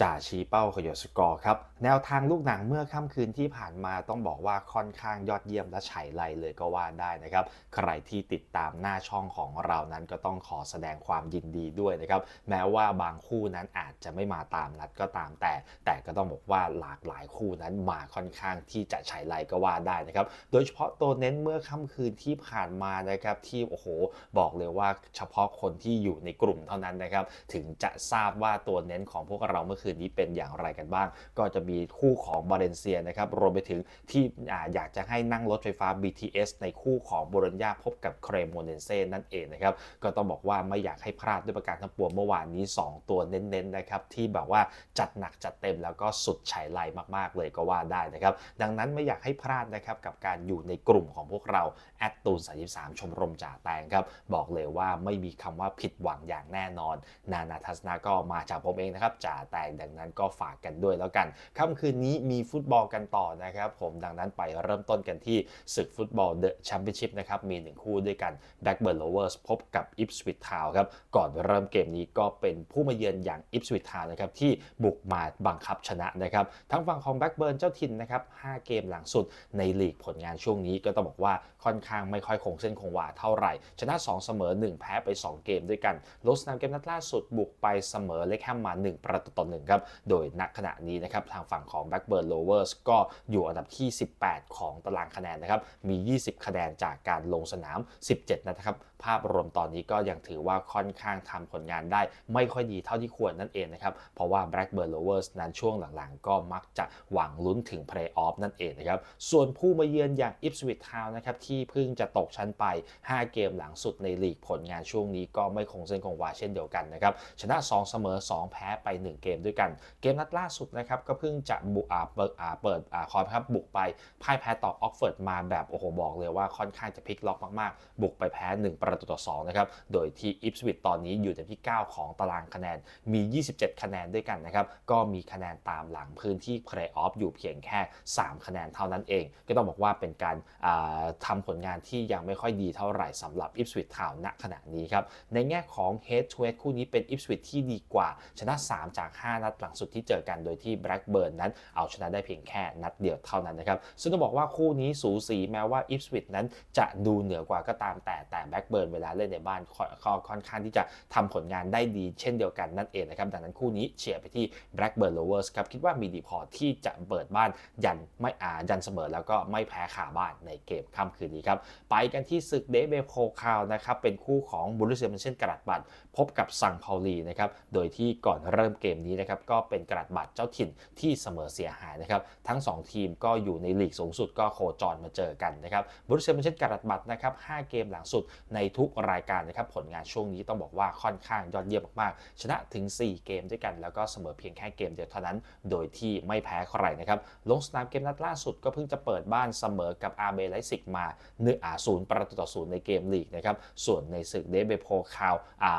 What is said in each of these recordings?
จ่าชี้เป้าขยดสกอร์ครับ แนวทางลูกหนังเมื่อค่ำคืนที่ผ่านมาต้องบอกว่าค่อนข้างยอดเยี่ยมและฉายไลเลยก็ว่าได้นะครับ ใครที่ติดตามหน้าช่องของเรานั้นก็ต้องขอแสดงความยินดีด้วยนะครับ แม้ว่าบางคู่นั้นอาจจะไม่มาตามนัดก็ตามแต่ แต่ก็ต้องบอกว่าหลากหลายคู่นั้นมาค่อนข้างที่จะฉายไลก็ว่าได้นะครับ โดยเฉพาะตัวเน้นเมื่อค่ำคืนที่ผ่านมานะครับที่โอ้โห บอกเลยว่าเฉพาะคนที่อยู่ในกลุ่มเท่านั้นนะครับ ถึงจะทราบว่าตัวเน้นของพวกเราเมื่อคืนนี้เป็นอย่างไรกันบ้าง ก็จะมีคู่ของบาเลนเซียนะครับรวมไปถึงที่อยากจะให้นั่งรถไฟฟ้า BTS ในคู่ของโบโลญญาพบกับเครโมเนเซ่นั่นเองนะครับก็ต้องบอกว่าไม่อยากให้พลาดด้วยประการทั้งปวงเมื่อวานนี้ 2 ตัวเน้นๆนะครับที่แบบว่าจัดหนักจัดเต็มแล้วก็สุดฉายไลมากๆ เลยก็ว่าได้นะครับดังนั้นไม่อยากให้พลาดนะครับกับการอยู่ในกลุ่มของพวกเราแอดตูน33 ชมรมจ่าแตงครับบอกเลยว่าไม่มีคำว่าผิดหวังอย่างแน่นอน นานาทัศนะก็มาจากผมเองนะครับจ่าแตงดังนั้นก็ฝากกันด้วยแล้วกันค่ำคืนนี้มีฟุตบอลกันต่อนะครับ ผมดังนั้นไปเริ่มต้นกันที่ศึกฟุตบอลเดอะแชมเปี้ยนชิพนะครับมีหนึ่งคู่ด้วยกัน Blackburn Rovers พบกับ Ipswich Town ครับก่อนเริ่มเกมนี้ก็เป็นผู้มาเยือนอย่าง Ipswich Town นะครับที่บุกมาบังคับชนะนะครับทั้งฝั่งของ Blackburn เจ้าถิ่นนะครับ5เกมหลังสุดในลีกผลงานช่วงนี้ก็ต้องบอกว่าค่อนข้างไม่ค่อยคงเส้นคงวาเท่าไหร่ ชนะ 2 เสมอ 1 แพ้ไป 2 เกมด้วยกันลงสนามเกมนัดล่าสุดบุกไปเสมอเล็กแฮมมา 1 ประตูต่อ1ครับ โดยณขณะนี้นะครับทางฝั่งของ Blackburn Rovers ก็อยู่อันดับที่ 18 ของตารางคะแนนนะครับ มี 20 คะแนนจากการลงสนาม 17นัดนะครับ ภาพรวมตอนนี้ก็ยังถือว่าค่อนข้างทำผลงานได้ ไม่ค่อยดีเท่าที่ควรนั่นเองนะครับเพราะว่า Blackburn Rovers นั้นช่วงหลังๆ ก็มักจะหวังลุ้นถึง Play-off นั่นเองนะครับส่วนผู้มาเยือนอย่าง Ipswich Town นะครับที่เพิ่งจะตกชั้นไป 5 เกมหลังสุดในลีกผลงานช่วงนี้ก็ไม่คงเส้นคงวาเช่นเดียวกันนะครับชนะ 2 เสมอ 2 แพ้ไป 1 เกมด้วยกัน เกมนัดล่าสุดนะครับก็เพิ่งจะบุกอาเปิดอาเปิดอาคอยครับบุกไปพ่ายแพ้ต่อออกเฟิร์ดมาแบบโอ้โหบอกเลยว่าค่อนข้างจะพลิกล็อกมากๆ บุกไปแพ้1ประตูต่อ2นะครับ โดยที่อิฟสวิตตอนนี้อยู่ในที่ 9 ของตารางคะแนน มี 27 คะแนนด้วยกันนะครับ ก็มีคะแนนตามหลังพื้นที่เพลย์ออฟอยู่เพียงแค่ 3 คะแนนเท่านั้นเอง ก็ต้องบอกว่าเป็นการาทำผลงานที่ยังไม่ค่อยดีเท่าไหร่สำหรับอิฟสวิตทาวณขณะนี้ครับ ในแง่ของ Head to Head คู่นี้เป็นอิฟสวิตที่ดีกว่า ชนะ 3 จาก 5 นัดหลังสุดที่เจอกัน โดยที่ Blackburn นั้นเอาชนะได้เพียงแค่นัดเดียวเท่านั้นนะครับ ซึ่งต้องบอกว่าคู่นี้สูสีแม้ว่าอิฟสวิตนั้นจะดูเหนือกว่าก็ตามแต่แต่ Blackburn เเวลาเล่นในบ้านค่อค่อนข้างที่จะทำผลงานได้ดีเช่นเดียวกันนั่นเองนะครับ ดังนั้นคู่นี้เชียร์ไปที่ Blackburn Rovers ครับ คิดว่ามีดีพอที่จะเปิดบ้านยันไม่อายันเสมอแล้วก็ไม่แพ้ขาบ้านในเกมค่ำคืนนี้ครับ ไปกันที่ศึกเดเบโคคาวนะครับ เป็นคู่ของบุรุษเซียมันเช่นกระดาษบัตรพบกับซังพาลีนะครับ โดยที่ก่อนเริ่มเกมนี้นะครับก็เป็นกระดาษบัตรเจ้าถิ่นที่เสมอเสียหายนะครับทั้ง 2 ทีมก็อยู่ในลีกสูงสุดก็โคจรมาเจอกันนะครับบุรุษเซียมันเช่นกระดาษบัตรนะครับ5เกมหลังสุดในทุกรายการนะครับผลงานช่วงนี้ต้องบอกว่าค่อนข้างยอดเยี่ยมมากๆ ชนะถึง 4 เกมด้วยกันแล้วก็เสมอเพียงแค่เกมเดียวเท่านั้น โดยที่ไม่แพ้ใครนะครับลงสนามเกมนัดล่าสุดก็เพิ่งจะเปิดบ้านเสมอกับอาเบไลซิกมาเนื้ออาศูนย์ประตูต่อศูนย์ในเกมลีกนะครับส่วนในศึกเดเบโพคาวอา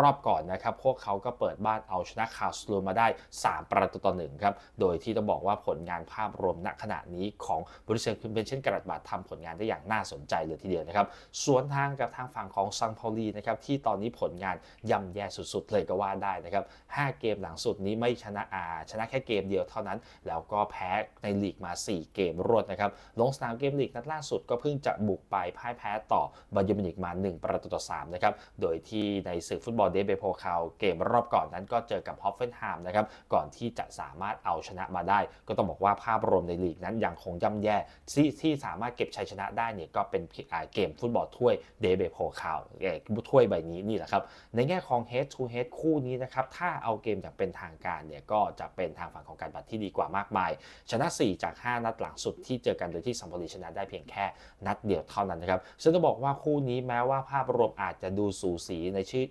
รอบก่อนนะครับพวกเขาก็เปิดบ้านเอาชนะคาวสลูมาได้ 3 ประตูต่อหนึ่งครับโดยที่ต้องบอกว่าผลงานภาพรวมณขณะนี้ของบริษัทคุณเป็นเช่นกระดาษบาดทำผลงานได้อย่างน่าสนใจเลยทีเดียวนะครับสวนทางกับทางฝั่งของซังพาลีนะครับที่ตอนนี้ผลงานย่ำแย่สุดๆ เลยก็ว่าได้นะครับ5เกมหลังสุดนี้ไม่ชนะอาชนะแค่เกมเดียวเท่านั้น แล้วก็แพ้ในลีกมา 4 เกมรวดนะครับลงสนามเกมลีกนัดล่าสุดก็เพิ่งจะบุกไปพ่ายแพ้ต่อบาเยร์มินิกมา 1 ประตูต่อ3นะครับโดยที่ในศึกฟุตบอลเดเบโพคาวเกมรอบก่อนนั้นก็เจอกับฮอฟเฟนไฮม์นะครับก่อนที่จะสามารถเอาชนะมาได้ ก็ต้องบอกว่าภาพรวมในลีกนั้นยังคงย่ำแย่ที่ที่สามารถเก็บชัยชนะได้เนี่ยก็เป็นเกมฟุตบอลถ้วยเดเบโพคาวถ้วยใบนี้นี่แหละครับ ในแง่ของ head to head คู่นี้นะครับ ถ้าเอาเกมอย่างเป็นทางการเนี่ยก็จะเป็นทางฝั่งของการบัตรที่ดีกว่ามากมาย ชนะ 4 จาก 5 นัดหลังสุดที่เจอกันโดยที่ซัมโพลีชนะได้เพียงแค่นัดเดียวเท่านั้นนะครับซึ่งต้องบอกว่าคู่นี้แม้ว่าภาพรวมอาจจะดูสูสีในชื่อ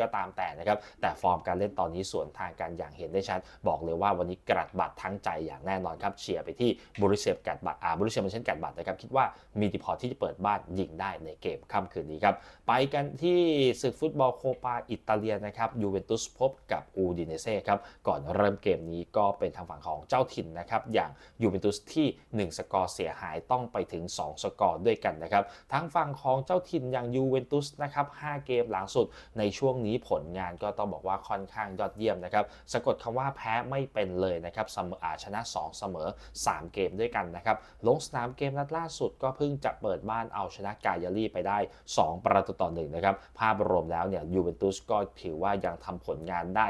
ก็ตามแต่นะครับแต่ฟอร์มการเล่นตอนนี้ส่วนทางกันอย่างเห็นได้ชัด บอกเลยว่าวันนี้กระดบัตรทั้งใจอย่างแน่นอนครับเชียร์ไปที่บริเซียกัดบัตรอ่าบริเซียมันเช่นกัดบัตรนะครับคิดว่ามีดีพอที่จะเปิดบ้านยิงได้ในเกมค่ำคืนนี้ครับนะครับ ไปกันที่ศึกฟุตบอลโคปาอิตาเลียนนะครับยูเวนตุสพบกับอูดิเนเซ่ครับ ก่อนเริ่มเกมนี้ก็เป็นทางฝั่งของเจ้าถิ่นนะครับ อย่างยูเวนตุสที่ 1 สกอร์เสียหายต้องไปถึง 2 สกอร์ด้วยกันนะครับทั้งฝั่งของเจ้าถิ่นอย่างยูเวนตุสนะครับ 5 เกมหลังสุดในช่วงนี้ผลงานก็ต้องบอกว่าค่อนข้างยอดเยี่ยมนะครับ สะกดคำว่าแพ้ไม่เป็นเลยนะครับเสมออาชนะ 2 เสมอ 3 เกมด้วยกันนะครับ ลงสนามเกมนัดล่าสุดก็เพิ่งจะเปิดบ้านเอาชนะกายาลีไปได้ 2ประตูต่อหนึ่งนะครับภาพรวมแล้วเนี่ยยูเวนตุสก็ถือว่ายังทำผลงานได้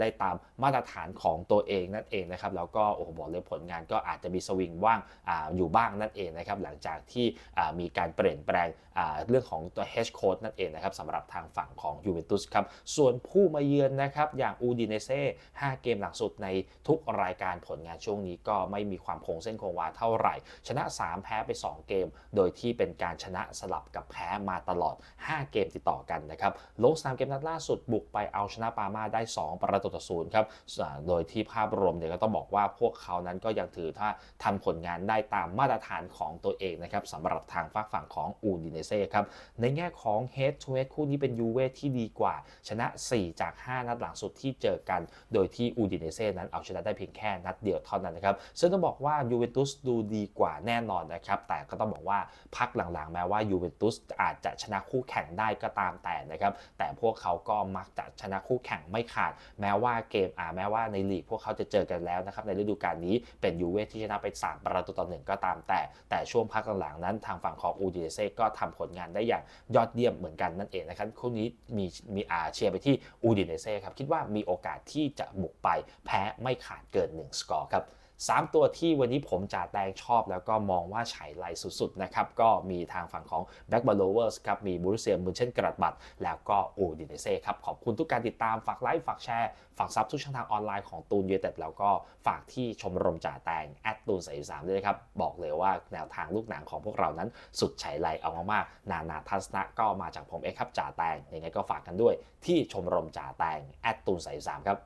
ได้ตามมาตรฐานของตัวเองนั่นเองนะครับแล้วก็โอ้โหบอกเลยผลงานก็อาจจะมีสวิงว่างออยู่บ้างนั่นเองนะครับหลังจากที่มีการเปลี่ยนแปลงเรื่องของตัว H coach นั่นเองนะครับสำหรับทางฝั่งของยูเวนตุสครับส่วนผู้มาเยือนนะครับอย่างอูดิเนเซ่5เกมหลังสุดในทุกรายการผลงานช่วงนี้ก็ไม่มีความคงเส้นคงวาเท่าไหร่ ชนะ 3 แพ้ไป 2 เกม โดยที่เป็นการชนะสลับกับแพ้มาตลอด 5 เกมติดต่อกันนะครับลงสนามเกมนัดล่าสุดบุกไปเอาชนะปามาได้ 2 ประตูต่อศูนย์ครับโดยที่ภาพรวมเนี่ยก็ต้องบอกว่าพวกเขานั้นก็ยังถือถ้าทำผลงานได้ตามมาตรฐานของตัวเองนะครับสำหรับทางฝากฝั่งของอูดิเนเซ่ครับในแง่ของ Head to Head คู่นี้เป็นยูเว่ที่ดีกว่า ชนะ 4 จาก 5 นัดหลังสุดที่เจอกัน โดยที่อูดิเนเซ่นั้นเอาชนะได้เพียงแค่นัดเดียวเท่านั้นนะครับซึ่งต้องบอกว่ายูเวนตุสดูดีกว่าแน่นอนนะครับแต่ก็ต้องบอกว่าพักหลังๆ แม้ว่ายูเวนตุสอาจจะชนะคู่แข่งได้ก็ตามแต่นะครับ แต่พวกเขาก็มักจะชนะคู่แข่งไม่ขาด แม้ว่าเกมอ่าแม้ว่าในลีกพวกเขาจะเจอกันแล้วนะครับในฤดูกาลนี้เป็นยูเว่ที่ชนะไป 3 ประตูต่อหนึ่งก็ตามแต่ แต่ช่วงพักหลังๆนั้นทางฝั่งของอูดิเนเซ่ก็ทำผลงานได้อย่างยอดเยี่ยมเหมือนกันนั่นเองนะครับคู่นี้มีมีอาเชียร์ไปที่อูดิเนเซ่ครับคิดว่ามีโอกาสที่จะบุกไปแพ้ไม่ขาดเกิน 1 สกอร์ครับ 3 ตัวที่วันนี้ผมจ่าแตงชอบ แล้วก็มองว่าฉายไลสุดๆนะครับก็มีทางฝั่งของ b a c k b a l o w e r s ครับมีบูรุเซียมุนเช่นกระบัดแล้วก็อูดิเนเซ่ครับขอบคุณทุกการติดตามฝากไลค์ฝากแชร์ฝากซับทุกช่องทางออนไลน์ของตูนยูเต็ดแล้วก็ฝากที่ชมรมจ่าแตงแอดตูนใส่สามด้วยครับบอกเลยว่าแนวทางลูกหนังของพวกเรานั้นสุดฉายไลเอามากๆนานาทัศนะก็มาจากผมเองครับจ่าแตงยังไงก็ฝากกันด้วยที่ชมรมจ่าแตงแอดตูนใส่สามครับ